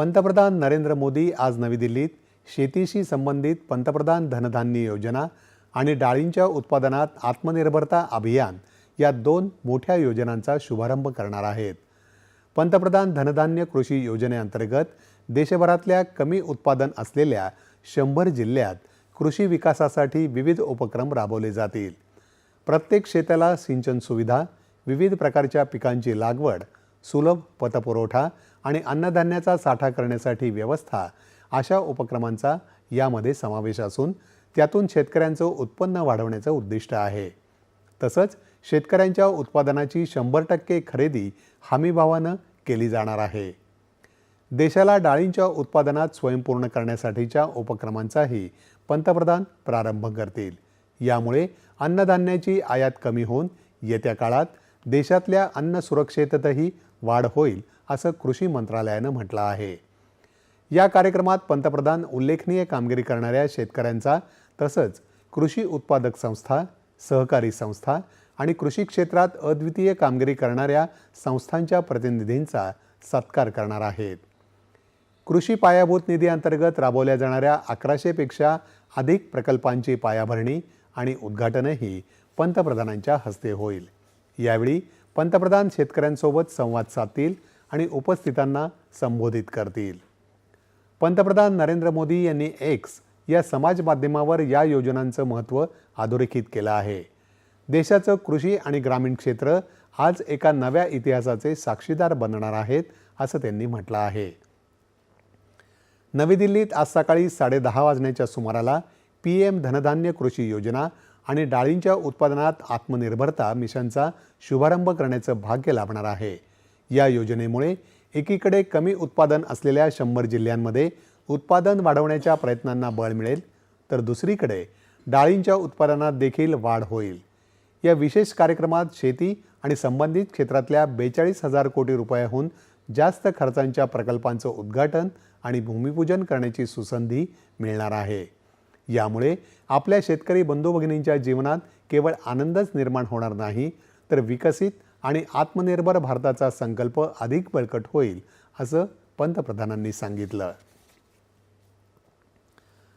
पंतप्रधान नरेंद्र मोदी आज नवी दिल्लीत शेतीशी संबंधित पंतप्रधान धनधान्य योजना आणि डाळींच्या उत्पादनात आत्मनिर्भरता अभियान या दोन मोठ्या योजनांचा शुभारंभ करणार आहेत. पंतप्रधान धनधान्य कृषी योजनेअंतर्गत देशभरातल्या कमी उत्पादन असलेल्या शंभर जिल्ह्यात कृषी विकासासाठी विविध उपक्रम राबवले जातील. प्रत्येक शेताला सिंचन सुविधा विविध प्रकारच्या पिकांची लागवड सुलभ पतपुरवठा आणि अन्नधान्याचा साठा करण्यासाठी व्यवस्था अशा उपक्रमांचा यामध्ये समावेश असून त्यातून शेतकऱ्यांचं उत्पन्न वाढवण्याचं उद्दिष्ट आहे. तसंच शेतकऱ्यांच्या उत्पादनाची शंभर टक्के खरेदी हमीभावानं केली जाणार आहे. देशाला डाळींच्या उत्पादनात स्वयंपूर्ण करण्यासाठीच्या उपक्रमांचाही पंतप्रधान प्रारंभ करतील. यामुळे अन्नधान्याची आयात कमी होऊन येत्या काळात देशातल्या अन्न सुरक्षेतही वाढ होईल असं कृषी मंत्रालयानं म्हटलं आहे. या कार्यक्रमात पंतप्रधान उल्लेखनीय कामगिरी करणाऱ्या शेतकऱ्यांचा तसंच कृषी उत्पादक संस्था सहकारी संस्था आणि कृषी क्षेत्रात अद्वितीय कामगिरी करणाऱ्या संस्थांच्या प्रतिनिधींचा सत्कार करणार आहेत. कृषी पायाभूत निधी अंतर्गत राबवल्या जाणाऱ्या अकराशेपेक्षा अधिक प्रकल्पांची पायाभरणी आणि उद्घाटनही पंतप्रधानांच्या हस्ते होईल. यावेळी पंतप्रधान शेतकऱ्यांसोबत संवाद साधतील आणि उपस्थितांना संबोधित करतील. पंतप्रधान नरेंद्र मोदी यांनी एक्स या समाज माध्यमावर या योजनांचं महत्त्व अधोरेखित केलं आहे. देशाचं कृषी आणि ग्रामीण क्षेत्र आज एका नव्या इतिहासाचे साक्षीदार बनणार आहेत असं त्यांनी म्हटलं आहे. नवी दिल्लीत आज सकाळी साडेदहा वाजण्याच्या सुमाराला पी एम धनधान्य कृषी योजना आणि डाळींच्या उत्पादनात आत्मनिर्भरता मिशनचा शुभारंभ करण्याचं भाग्य लाभणार आहे. या योजनेमुळे एकीकडे कमी उत्पादन असलेल्या शंभर जिल्ह्यांमध्ये उत्पादन वाढवण्याच्या प्रयत्नांना बळ मिळेल तर दुसरीकडे डाळींच्या उत्पादनात देखील वाढ होईल. या विशेष कार्यक्रमात शेती आणि संबंधित क्षेत्रातल्या बेचाळीस हजार कोटी रुपयाहून जास्त खर्चांच्या प्रकल्पांचं उद्घाटन आणि भूमिपूजन करण्याची सुसंधी मिळणार आहे. यामुळे आपल्या शेतकरी बंधू भगिनींच्या जीवनात केवळ आनंदच निर्माण होणार नाही तर विकसित आणि आत्मनिर्भर भारताचा संकल्प अधिक बळकट होईल असं पंतप्रधानांनी सांगितलं.